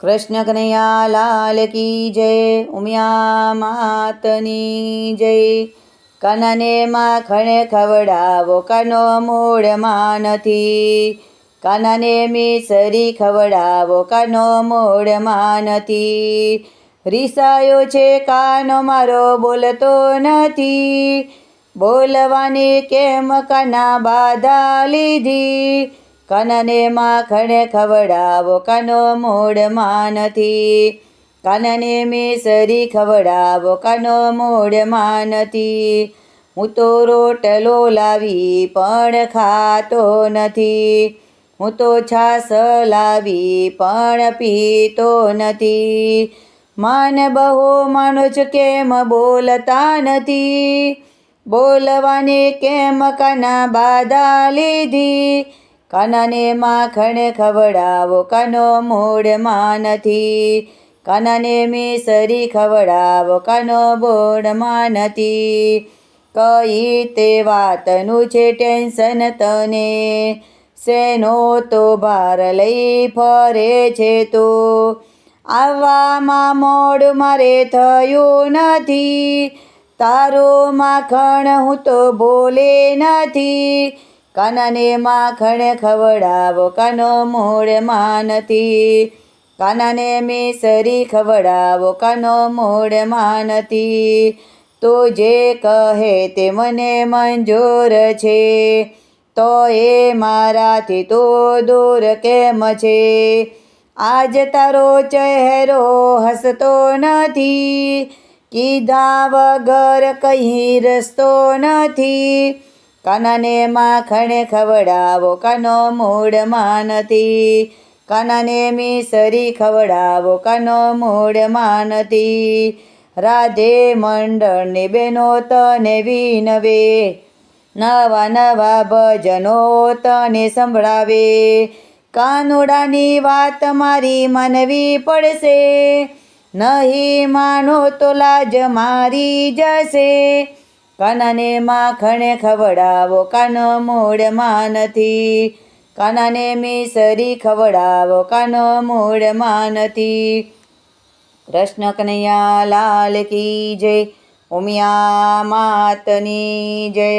કૃષ્ણ કનૈયા લાલ કી જય, ઉમિયા માતની જય. કાનાને માખણ ખવડાવો, કાનો મૂળમાં નથી કાનાને મિસરી ખવડાવો, કાનો મૂળમાં નથી રિસાયો છે કાનો, મારો બોલતો નથી. બોલવાની કેમ કાના બાધા લીધી? કાનાને માખણ ખવડાવો, કાનો મૂળમાં નથી કાનને મિસરી ખવડાવો, કાનો મૂળમાં નથી હું તો રોટલો લાવી, પણ ખાતો નથી. હું તો છાસ લાવી, પણ પીતો નથી. માન બહુ માનો છો કેમ બોલતા નથી? બોલવાની કેમ કાના બાધા લીધી? કાનાને માખણ ખવડાવો, કાનો મૂળમાં નથી કાનાને મિસરી ખવડાવો, કાનો બોળમાં નથી કઈ તે વાતનું છે ટેન્શન તને? શેનો તો ભાર લઈ ફરે છે તો? આવવામાં મોડ મારે થયું નથી. તારો માખણ હું તો બોલે નથી. કાનાને માખણ ખવડાવો, કાનો મૂળમાં નથી. કાનાને મિસરી ખવડાવો, કાનો મૂળમાં નથી. તો જે કહે તે મને મંજૂર છે. તો એ મારાથી તો દૂર કેમ છે? આજ તારો ચહેરો હસતો નથી. કીધા વગર કહી રસ્તો નથી. કાનાને માખણે ખવડાવો, કાનો મૂળમાં નથી કાનાને મિસરી ખવડાવો, કાનો મૂળમાં નથી રાધે મંડળની બેનો તને વિનવે. નવા નવા ભજનો તને સંભળાવે. કાનુડાની વાત મારી માનવી પડશે. નહીં માનો તો લાજ મારી જશે. કાનાને માખણે ખવડાવો, કાનો મૂળમાં નથી કાનાને મિસરી ખવડાવો, કાનો મૂળમાં નથી કૃષ્ણ કનૈયા લાલ કી જય, ઉમિયા માતની જય.